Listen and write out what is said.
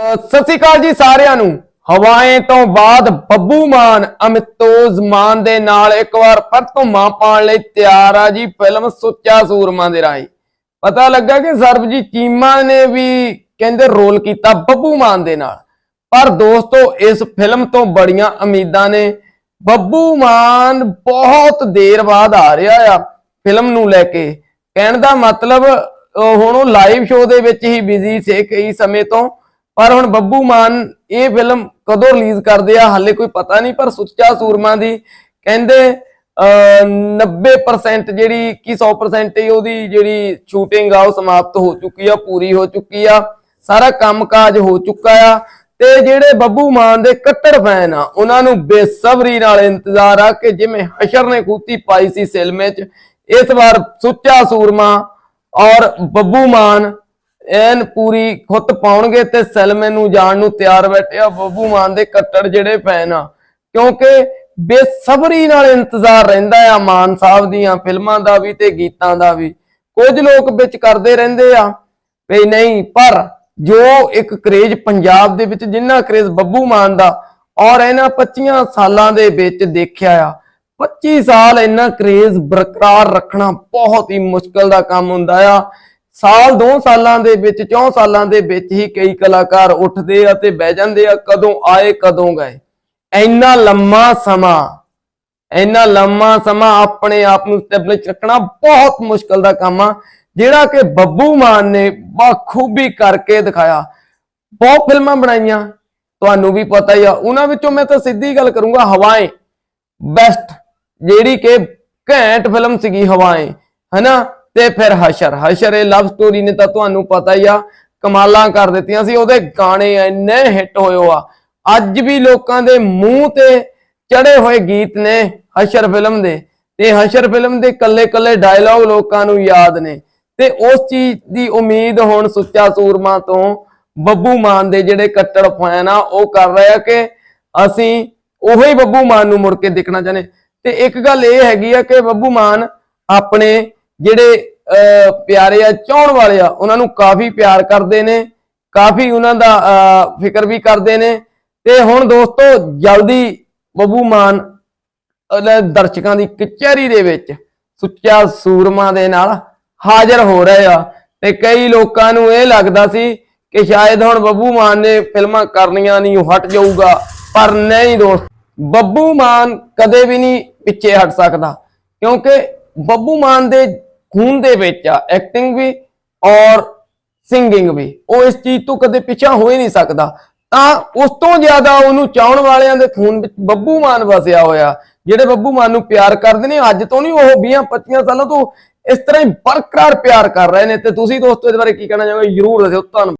ਸਤਿ ਸ਼੍ਰੀ ਅਕਾਲ ਜੀ ਸਾਰਿਆਂ ਨੂੰ। ਹਵਾਏ ਤੋਂ ਬਾਅਦ ਬੱਬੂ ਮਾਨ, ਅਮਿਤੋਜ਼ ਮਾਨ ਦੇ ਨਾਲ ਇੱਕ ਵਾਰ ਫਿਰ ਧੁੰਮਾਂ ਪਾਉਣ ਲਈ ਤਿਆਰ ਆ ਜੀ ਫਿਲਮ ਸੁੱਚਾ ਸੂਰਮਾ ਦੇ ਰਾਹੀਂ। ਪਤਾ ਲੱਗਾ ਕਿ ਸਰਬਜੀਤ ਚੀਮਾ ਨੇ ਵੀ ਕਹਿੰਦੇ ਰੋਲ ਕੀਤਾ ਬੱਬੂ ਮਾਨ ਦੇ ਨਾਲ। ਪਰ ਦੋਸਤੋ, ਇਸ ਫਿਲਮ ਤੋਂ ਬੜੀਆਂ ਉਮੀਦਾਂ ਨੇ। ਬੱਬੂ ਮਾਨ ਬਹੁਤ ਦੇਰ ਬਾਅਦ ਆ ਰਿਹਾ ਆ ਫਿਲਮ ਨੂੰ ਲੈ ਕੇ। ਕਹਿਣ ਦਾ ਮਤਲਬ ਹੁਣ ਉਹ ਲਾਈਵ ਸ਼ੋਅ ਦੇ ਵਿੱਚ ਹੀ ਬਿਜ਼ੀ ਸੀ ਕਈ ਸਮੇਂ ਤੋਂ। ਪਰ ਹੁਣ ਬੱਬੂ ਮਾਨ ਇਹ ਫਿਲਮ ਕਦੋਂ ਰਿਲੀਜ਼ ਕਰਦੇ ਆ, ਹਾਲੇ ਕੋਈ ਪਤਾ ਨਹੀਂ, ਪਰ ਸੁੱਚਾ ਸੂਰਮਾ ਦੀ ਕਹਿੰਦੇ 90% ਜਿਹੜੀ ਕਿ 100% ਹੀ ਉਹਦੀ ਜਿਹੜੀ ਸ਼ੂਟਿੰਗ ਆ, ਉਹ ਸਮਾਪਤ ਹੋ ਚੁੱਕੀ ਆ, ਪੂਰੀ ਹੋ ਚੁੱਕੀ ਆ, ਸਾਰਾ ਕੰਮਕਾਜ ਹੋ ਚੁੱਕਾ ਆ। ਤੇ ਜਿਹੜੇ ਬੱਬੂ ਮਾਨ ਦੇ ਕੱਟੜ ਫੈਨ ਆ, ਉਹਨਾਂ ਨੂੰ ਬੇਸਬਰੀ ਨਾਲ ਇੰਤਜ਼ਾਰ ਆ ਕਿ ਜਿਵੇਂ ਹਸ਼ਰ ਨੇ ਖੂਤੀ ਪਾਈ ਸੀ ਸਿਲਮੇ 'ਚ, ਇਸ ਵਾਰ ਸੁੱਚਾ ਸੂਰਮਾ ਔਰ ਬੱਬੂ ਮਾਨ ਐਨ ਪੂਰੀ ਖੁੱਤ ਪਾਉਣਗੇ ਤੇ ਸਲਮੇ ਨੂੰ ਜਾਣ ਨੂੰ ਤਿਆਰ ਬੈਠੇ ਬੱਬੂ ਮਾਨ ਦੇ ਕੱਟੜ ਜਿਹੜੇ ਫੈਨ ਆ। ਕਿਉਂਕਿ ਬੇਸਬਰੀ ਨਾਲ ਇੰਤਜ਼ਾਰ ਰਹਿੰਦਾ ਆ ਮਾਨ ਸਾਹਿਬ ਦੀਆਂ ਫਿਲਮਾਂ ਦਾ ਵੀ ਤੇ ਗੀਤਾਂ ਦਾ ਵੀ। ਕੁਝ ਲੋਕ ਵਿੱਚ ਕਰਦੇ ਰਹਿੰਦੇ ਆ ਵੀ ਨਹੀਂ, ਪਰ ਜੋ ਇੱਕ ਕਰੇਜ ਪੰਜਾਬ ਦੇ ਵਿੱਚ ਜਿੰਨਾ ਕਰੇਜ ਬੱਬੂ ਮਾਨ ਦਾ ਔਰ ਇਹਨਾਂ 25 ਸਾਲਾਂ ਦੇ ਵਿੱਚ ਦੇਖਿਆ ਆ 25 ਸਾਲ ਇਹਨਾਂ ਕਰੇਜ਼ ਬਰਕਰਾਰ ਰੱਖਣਾ ਬਹੁਤ ਹੀ ਮੁਸ਼ਕਲ ਦਾ ਕੰਮ ਹੁੰਦਾ ਆ। ਸਾਲ, ਦੋ ਸਾਲਾਂ ਦੇ ਵਿੱਚ, ਚੌਂ ਸਾਲਾਂ ਦੇ ਵਿੱਚ ਹੀ ਕਈ ਕਲਾਕਾਰ ਉੱਠਦੇ ਆ ਤੇ ਬਹਿ ਜਾਂਦੇ ਆ, ਕਦੋਂ ਆਏ, ਕਦੋਂ ਗਏ। ਇੰਨਾ ਲੰਮਾ ਸਮਾਂ, ਇੰਨਾ ਲੰਮਾ ਸਮਾਂ ਆਪਣੇ ਆਪ ਨੂੰ ਸਟੈਬਲਿਸ਼ ਰੱਖਣਾ ਬਹੁਤ ਮੁਸ਼ਕਲ ਦਾ ਕੰਮ ਆ, ਜਿਹੜਾ ਕਿ ਬੱਬੂ ਮਾਨ ਨੇ ਬਖੂਬੀ ਕਰਕੇ ਦਿਖਾਇਆ। ਬਹੁਤ ਫਿਲਮਾਂ ਬਣਾਈਆਂ, ਤੁਹਾਨੂੰ ਵੀ ਪਤਾ ਹੀ ਆ, ਉਹਨਾਂ ਵਿੱਚੋਂ ਮੈਂ ਤਾਂ ਸਿੱਧੀ ਗੱਲ ਕਰੂੰਗਾ, ਹਵਾਏ। ਬੈਸਟ, ਜਿਹੜੀ ਕਿ ਘੈਂਟ ਫਿਲਮ ਸੀਗੀ ਹਵਾਏ, ਹਨਾ? ਤੇ ਫਿਰ ਹਸ਼ਰ। ਹਸ਼ਰ ਇਹ ਲਵ ਸਟੋਰੀ ਨੇ ਤਾਂ ਤੁਹਾਨੂੰ ਪਤਾ ਹੀ ਆ, ਕਮਾਲਾਂ ਕਰ ਦਿੱਤੀਆਂ ਸੀ, ਉਹਦੇ ਗਾਣੇ ਇੰਨੇ ਹਿੱਟ ਹੋਏ ਆ। ਅੱਜ ਵੀ ਲੋਕਾਂ ਦੇ ਮੂੰਹ ਤੇ ਚੜੇ ਹੋਏ ਗੀਤ ਨੇ ਹਸ਼ਰ ਫਿਲਮ ਦੇ। ਤੇ ਹਸ਼ਰ ਫਿਲਮ ਦੇ ਕੱਲੇ-ਕੱਲੇ ਡਾਇਲੌਗ ਲੋਕਾਂ ਨੂੰ ਯਾਦ ਨੇ। ਤੇ ਉਸ ਚੀਜ਼ ਦੀ ਉਮੀਦ ਹੁਣ ਸੁੱਚਾ ਸੂਰਮਾ ਤੋਂ ਬੱਬੂ ਮਾਨ ਦੇ ਜਿਹੜੇ ਕੱਟੜ ਫੈਨ ਆ, ਉਹ ਕਰ ਰਹੇ ਆ ਕਿ ਅਸੀਂ ਉਹੀ ਬੱਬੂ ਮਾਨ ਨੂੰ ਮੁੜ ਕੇ ਦੇਖਣਾ ਚਾਹੁੰਦੇ। ਤੇ ਇੱਕ ਗੱਲ ਇਹ ਹੈਗੀ ਆ ਕਿ ਬੱਬੂ ਮਾਨ ਆਪਣੇ ਜਿਹੜੇ ਪਿਆਰੇ ਆ, ਚਾਹਣ ਵਾਲੇ ਆ, ਉਹਨਾਂ ਨੂੰ ਕਾਫੀ ਪਿਆਰ ਕਰਦੇ ਨੇ, ਕਾਫੀ ਉਹਨਾਂ ਦਾ ਫਿਕਰ ਵੀ ਕਰਦੇ ਨੇ। ਤੇ ਹੁਣ ਦੋਸਤੋ, ਜਲਦੀ ਬੱਬੂ ਮਾਨ ਦਰਸ਼ਕਾਂ ਦੀ ਕਚਹਿਰੀ ਦੇ ਵਿੱਚ ਸੁੱਚਾ ਸੂਰਮਾ ਦੇ ਨਾਲ ਹਾਜ਼ਰ ਹੋ ਰਹੇ ਆ। ਤੇ ਕਈ ਲੋਕਾਂ ਨੂੰ ਇਹ ਲੱਗਦਾ ਸੀ ਕਿ ਸ਼ਾਇਦ ਹੁਣ ਬੱਬੂ ਮਾਨ ਨੇ ਫਿਲਮਾਂ ਕਰਨੀਆਂ ਨਹੀਂ, ਉਹ ਹਟ ਜਾਊਗਾ, ਪਰ ਨਹੀਂ ਦੋਸਤ। ਬੱਬੂ ਮਾਨ ਕਦੇ ਵੀ ਨਹੀਂ ਪਿੱਛੇ ਹਟ ਸਕਦਾ, ਕਿਉਂਕਿ ਬੱਬੂ ਮਾਨ ਦੇ ਖੂਨ ਦੇ ਵਿੱਚ ਆ ਐਕਟਿੰਗ ਵੀ ਔਰ ਸਿੰਗਿੰਗ ਵੀ। ਉਹ ਇਸ ਚੀਜ਼ ਤੋਂ ਕਦੇ ਪਿੱਛਾ ਹੋ ਹੀ ਨਹੀਂ ਸਕਦਾ। ਤਾਂ ਉਸ ਤੋਂ ਜ਼ਿਆਦਾ ਉਹਨੂੰ ਚਾਹਣ ਵਾਲਿਆਂ ਦੇ ਖੂਨ ਵਿੱਚ ਬੱਬੂ ਮਾਨ ਵਸਿਆ ਹੋਇਆ। ਜਿਹੜੇ ਬੱਬੂ ਮਾਨ ਨੂੰ ਪਿਆਰ ਕਰਦੇ ਨੇ, ਅੱਜ ਤੋਂ ਨਹੀਂ, ਉਹ 20 25 ਸਾਲਾਂ ਤੋਂ ਇਸ ਤਰ੍ਹਾਂ ਹੀ ਬਰਕਰਾਰ ਪਿਆਰ ਕਰ ਰਹੇ ਨੇ। ਤੇ ਤੁਸੀਂ ਦੋਸਤੋ ਇਹਦੇ ਬਾਰੇ ਕੀ ਕਹਿਣਾ ਚਾਹੋਗੇ? ਜਰੂਰ ਦੱਸਿਓ। ਧੰਨਵਾਦ।